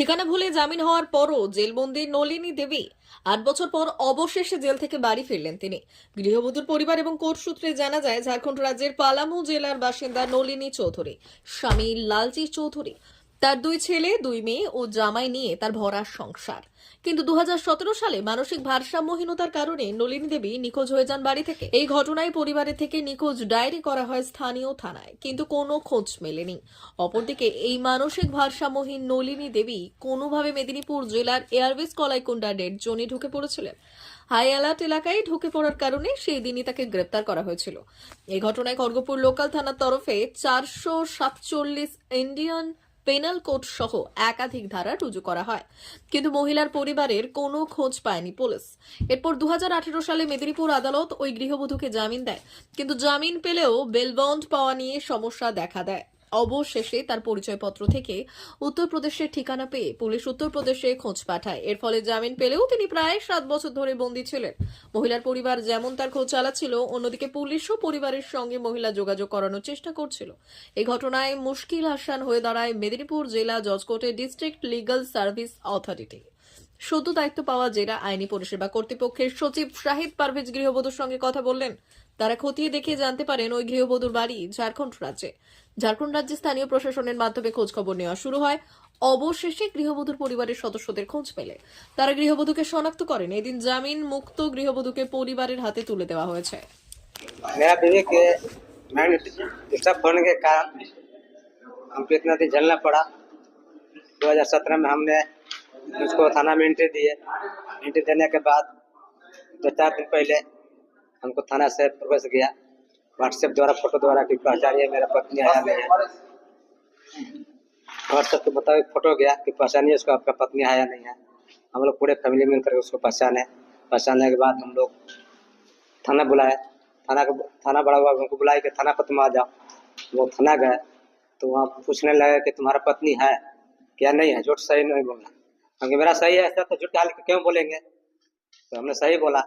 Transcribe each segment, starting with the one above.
ঠিকানা ভুলে জামিন হওয়ার পরও জেলবন্দি নলিনী দেবী আট বছর পর অবশেষে জেল থেকে বাড়ি ফিরলেন তিনি। গৃহবধূর পরিবার এবং কোর্ট সূত্রে জানা যায়, ঝাড়খণ্ড রাজ্যের পালামু জেলার বাসিন্দা নলিনী চৌধুরী, স্বামী লালজি চৌধুরী তার দুই ছেলে, দুই মেয়ে ও জামাই নিয়ে তার ভরা সংসার। কিন্তু দুহাজার সতেরো সালে মানসিক ভারসাম্যহীনতার কারণে নলিনী দেবী নিখোঁজ হয়ে যান বাড়ি থেকে। এই ঘটনায় পরিবারের থেকে নিখোঁজ ডায়েরি করা হয় স্থানীয় থানায়, কিন্তু কোনো খোঁজ মেলেনি। অপরদিকে এই মানসিক ভারসাম্যহীন নলিনী দেবী কোনোভাবে মেদিনীপুর জেলার এয়ারবেস কলাইকুণ্ডা ডেড জোনে ঢুকে পড়েছিলেন। হাই অ্যালার্ট এলাকায় ঢুকে পড়ার কারণে সেই দিনই তাকে গ্রেপ্তার করা হয়েছিল। এই ঘটনায় খড়গপুর লোকাল থানার তরফে চারশো সাতচল্লিশ ইন্ডিয়ান পেনাল কোড সহ একাধিক ধারা রুজু করা হয়। কিন্তু মহিলার পরিবারের কোনো খোঁজ পায়নি পুলিশ। এরপর দু হাজার আঠেরো সালে মেদিনীপুর আদালত ওই গৃহবধূকে জামিন দেয়। কিন্তু জামিন পেলেও বেলবন্ড পাওয়া নিয়ে সমস্যা দেখা দেয়। অবশেষে তার পরিচয়পত্র থেকে উত্তরপ্রদেশের ঠিকানা পেয়ে পুলিশ উত্তরপ্রদেশে খোঁজ পাঠায়। এর ফলে জামিন পেলেও তিনি প্রায় সাত বছর ধরে বন্দী ছিলেন। মহিলার পরিবার যেমন তার খোঁজ চালাচ্ছিল, অন্যদিকে পুলিশও পরিবারের সঙ্গে মহিলা যোগাযোগ করানোর চেষ্টা করছিল। এই ঘটনায় মুশকিল হাসান হয়ে দাঁড়ায় মেদিনীপুর জেলা জজ কোর্টের ডিস্ট্রিক্ট লিগ্যাল সার্ভিস অথরিটি। সদ্য দায়িত্ব পাওয়া জেলা আইনি পরিষেবা কর্তৃপক্ষের সচিব শাহিদ পারভেজ গৃহবধূর সঙ্গে কথা বললেন। তারা খতিয়ে দেখে জানতে পারেন, ওই গৃহবধূর বাড়ি ঝাড়খণ্ড রাজ্যে। ঝাড়খণ্ড রাজ্যে স্থানীয় প্রশাসনের মাধ্যমে খোঁজ খবর নেওয়া শুরু হয় অবশেষে গৃহবধূর পরিবারের সদস্যদের খোঁজ পেলে তারা গৃহবধূকে শনাক্ত করেন এদিন জামিন মুক্ত গৃহবধূকে পরিবারের হাতে তুলে দেওয়া হয়েছে मेरा बीवी के माइंड डिस्टर्ब होने के कारण हमको इतना दिन झेलना पड़ा 2017 में हमने उसको थाना में एंट्री दिए एंट्री देने के बाद दो चार दिन पहले हमको थाना से प्रवेश गया व्हाट्सएप द्वारा, फ़ोटो द्वारा कि पहचानिए मेरा पत्नी आया नहीं है। व्हाट्सएप पे बताओ फ़ोटो गया कि पहचानिए उसको, आपका पत्नी आया नहीं है। हम लोग पूरे फैमिली मिलकर उसको पहचाने पहचानने के बाद हम लोग थाना बुलाए। थाना का, थाना बड़ा हुआ उनको बुलाए कि थाना पर तुम आ जाओ। वो थाना गए तो वहाँ पूछने लगे कि तुम्हारा पत्नी है क्या नहीं है? झूठ सही नहीं बोलना क्योंकि मेरा सही है, ऐसा तो झूठ डाल के क्यों बोलेंगे? तो हमने सही बोला।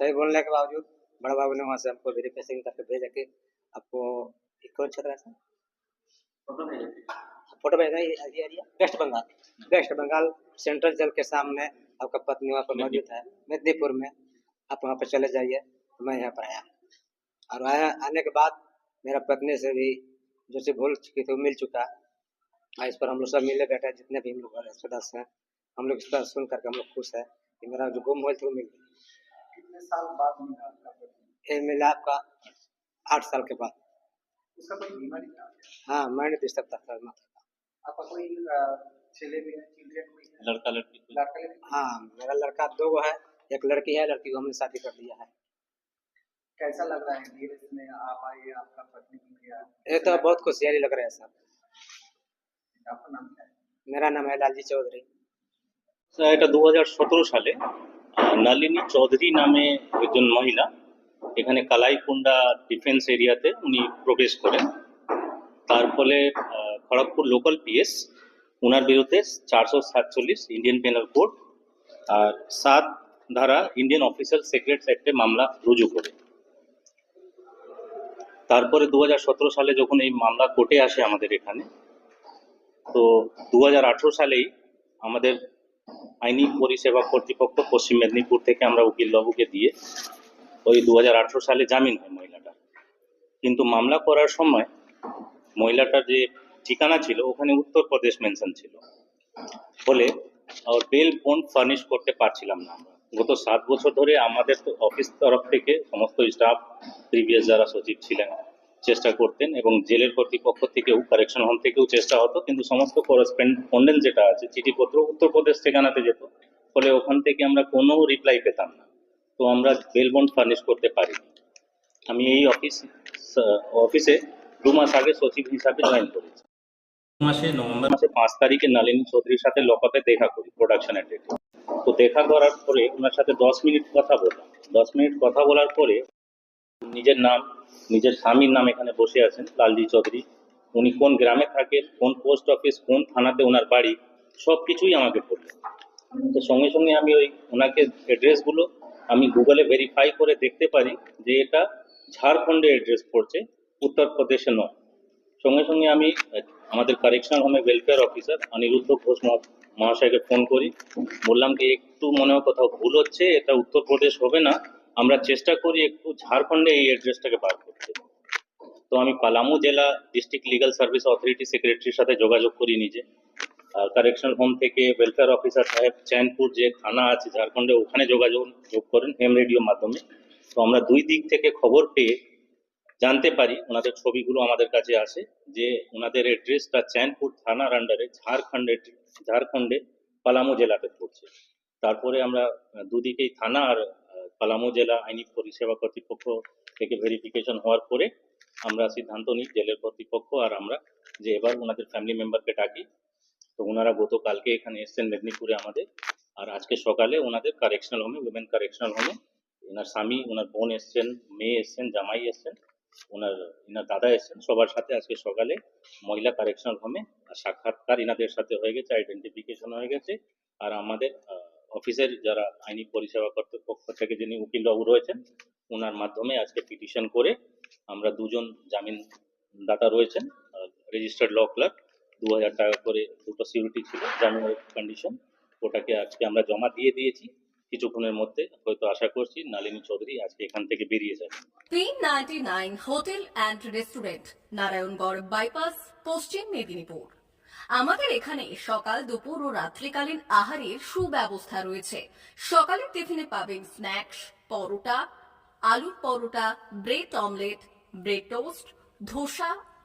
सही बोलने के बावजूद बड़ा बाबू ने वहाँ से हमको वेरिफिकेशन करके भेजा कि आपको ये कौन क्षेत्र है। फ़ोटो भेजा west Bengal. West Bengal central jail के सामने आपका पत्नी वहाँ पर मौजूद है मेदिनीपुर में। आप वहाँ पर चले जाइए तो मैं यहाँ पर आया। और आया आने के बाद मेरा पत्नी से भी जो से भूल चुकी थी वो मिल चुका। है इस पर हम लोग सब मिले बैठे जितने भी हम लोग सदस्य हैं हम लोग इस पर सुन करके हम लोग खुश है कि मेरा जो गुम हुआ था वो मिल गया। कितने साल बाद मिला आपका पति? ये मिला आपका आठ साल के बाद उसका कोई बीमारी था हाँ मैंने डिस्टर्ब था सर माथा का। आपका कोई अ, चेले भी है चिल्ड्रन कोई है लड़का लड़की को लड़का लड़की हाँ मेरा लड़का दो गो है एक लड़की है लड़की को हमने शादी कर दिया है कैसा लग रहा है धीरे में आप आए आपका पत्नी मिल गया ये तो बहुत खुशहाली लग रहा है सर आपका नाम क्या है मेरा नाम है लालजी चौधरी স্যার, এটা দু সালে আহ, নালিনী চৌধুরী নামে একজন মহিলা এখানে কালাইকুন্ডা ডিফেন্স এরিয়াতে উনি প্রবেশ করেন। তার ফলে খড়গপুর লোকাল পিএস ওনার বিরুদ্ধে চারশো সাতচল্লিশ ইন্ডিয়ান পেনাল কোড আর সাত ধারা ইন্ডিয়ান অফিসিয়াল সিক্রেটস অ্যাক্টে মামলা রুজু করে। তারপরে দু হাজার সতেরো সালে যখন এই মামলা কোর্টে আসে আমাদের এখানে, তো দু হাজার আঠারো সালেই আমাদের আইনি পরিষেবা কর্তৃপক্ষ পশ্চিম মেদিনীপুর থেকে আমরা উকিল বাবুকে দিয়ে ওই দু হাজার আঠারো সালে জামিন হয় মহিলাটা। কিন্তু মামলা করার সময় মহিলাটার যে ঠিকানা ছিল, ওখানে উত্তরপ্রদেশ মেনশন ছিল। ফলে আর বেল বন্ড ফার্নিশ করতে পারছিলাম না আমরা। গত সাত বছর ধরে আমাদের তো অফিস তরফ থেকে সমস্ত স্টাফ, প্রিভিয়াস যারা সচিব ছিলেন, চেষ্টা করতেন এবং জেলের কর্তৃপক্ষ থেকেও, কারেকশন হোম থেকেও চেষ্টা হতো। কিন্তু সমস্ত করেসপন্ডেন্স যেটা আছে, চিঠিপত্র উত্তরপ্রদেশ ঠিকানাতে যেত। ফলে ওখান থেকে আমরা কোনো রিপ্লাই পেতাম না। তো আমরা বেল বন্ড ফার্নিশ করতে পারিনি আমি এই অফিস অফিসে দু মাস আগে সচিব হিসাবে জয়েন করেছি। মাসে নভেম্বর মাসে পাঁচ তারিখে নালিনী চৌধুরীর সাথে লকআপে দেখা করি প্রোডাকশন ডেটে তো দেখা করার পরে ওনার সাথে দশ মিনিট কথা বললাম। দশ মিনিট কথা বলার পরে নিজের নাম নিজের স্বামীর নাম এখানে বসে আছেন লালজি চৌধুরী। উনি কোন গ্রামে থাকেন কোন পোস্ট অফিস কোন থানাতে ওনার বাড়ি সব কিছুই আমাকে বললেন। তো সঙ্গে সঙ্গে আমি ওই ওনাকে অ্যাড্রেসগুলো আমি গুগলে ভেরিফাই করে দেখতে পারি যে এটা ঝাড়খণ্ডের অ্যাড্রেস পড়ছে উত্তরপ্রদেশে নয়। সঙ্গে সঙ্গে আমি, আমাদের কারেকশনাল হোমে ওয়েলফেয়ার অফিসার অনিরুদ্ধ ঘোষ মহাশয়কে ফোন করি। বললাম যে একটু মনে হয় কোথাও ভুল হচ্ছে, এটা উত্তরপ্রদেশ হবে না। আমরা চেষ্টা করি একটু ঝাড়খণ্ডে এই অ্যাড্রেসটাকে বার করতে। তো আমি পালামু জেলা ডিস্ট্রিক্ট লিগাল সার্ভিস অথরিটি সেক্রেটারির সাথে যোগাযোগ করি নিজে। আর কারেকশনাল হোম থেকে ওয়েলফেয়ার অফিসার সাহেব চ্যানপুর যে থানা আছে, ঝাড়খণ্ডে, ওখানে যোগাযোগ, যোগ করেন হেম রেডিওর মাধ্যমে। তো আমরা দুই দিক থেকে খবর পেয়ে জানতে পারি ওনাদের ছবিগুলো আমাদের কাছে আসে, যে ওনাদের এড্রেসটা চ্যানপুর থানার আন্ডারে ঝাড়খণ্ডের ঝাড়খণ্ডে পালামু জেলাতে পড়ছে। তারপরে আমরা দুদিকেই থানা আর পালামু জেলা আইনি পরিষেবা কর্তৃপক্ষ থেকে ভেরিফিকেশন হওয়ার পরে আমরা সিদ্ধান্ত নিই জেলের কর্তৃপক্ষ আর আমরা যে এবার ওনাদের ফ্যামিলি মেম্বারকে ডাকি। তো ওনারা গতকালকে এখানে এসছেন মেদিনীপুরে আমাদের। আর আজকে সকালে ওনাদের কারেকশনাল হোমে উইমেন কারেকশনাল হোমে ওনার স্বামী, ওনার বোন এসছেন, মেয়ে এসছেন, জামাই এসছেন, ওনার ইনার দাদা এসছেন। সবার সাথে আজকে সকালে মহিলা কারেকশনাল হোমে সাক্ষাৎকার এনাদের সাথে হয়ে গেছে আইডেন্টিফিকেশন হয়ে গেছে। আর আমাদের অফিসের যারা আইনি পরিষেবা কর্তৃপক্ষ থেকে যিনি উকিল বাবু রয়েছেন, ওনার মাধ্যমে আজকে পিটিশন করে আমরা দুজন জামিন দাতা রয়েছেন রেজিস্টার্ড ল ক্লার্ক দু হাজার টাকা করে দুটো সিকিউরিটি ছিল জামিনের কন্ডিশন ওটাকে আজকে আমরা জমা দিয়ে দিয়েছি। কিছুক্ষণের মধ্যে হয়তো আশা করছি নালিনী চৌধুরী আজকে এখান থেকে বেরিয়ে যাবে। Nine hotel and restaurant, Narayangarh bypass, Paschim Medinipur. আমাদের এখানে সকাল, দুপুর ও রাত্রিকালীন আহারের সুব্যবস্থা রয়েছে। সকালের টিফিনে পাবেন স্ন্যাক্স, পরোটা, আলুর paratha, bread omelette, bread toast, dosa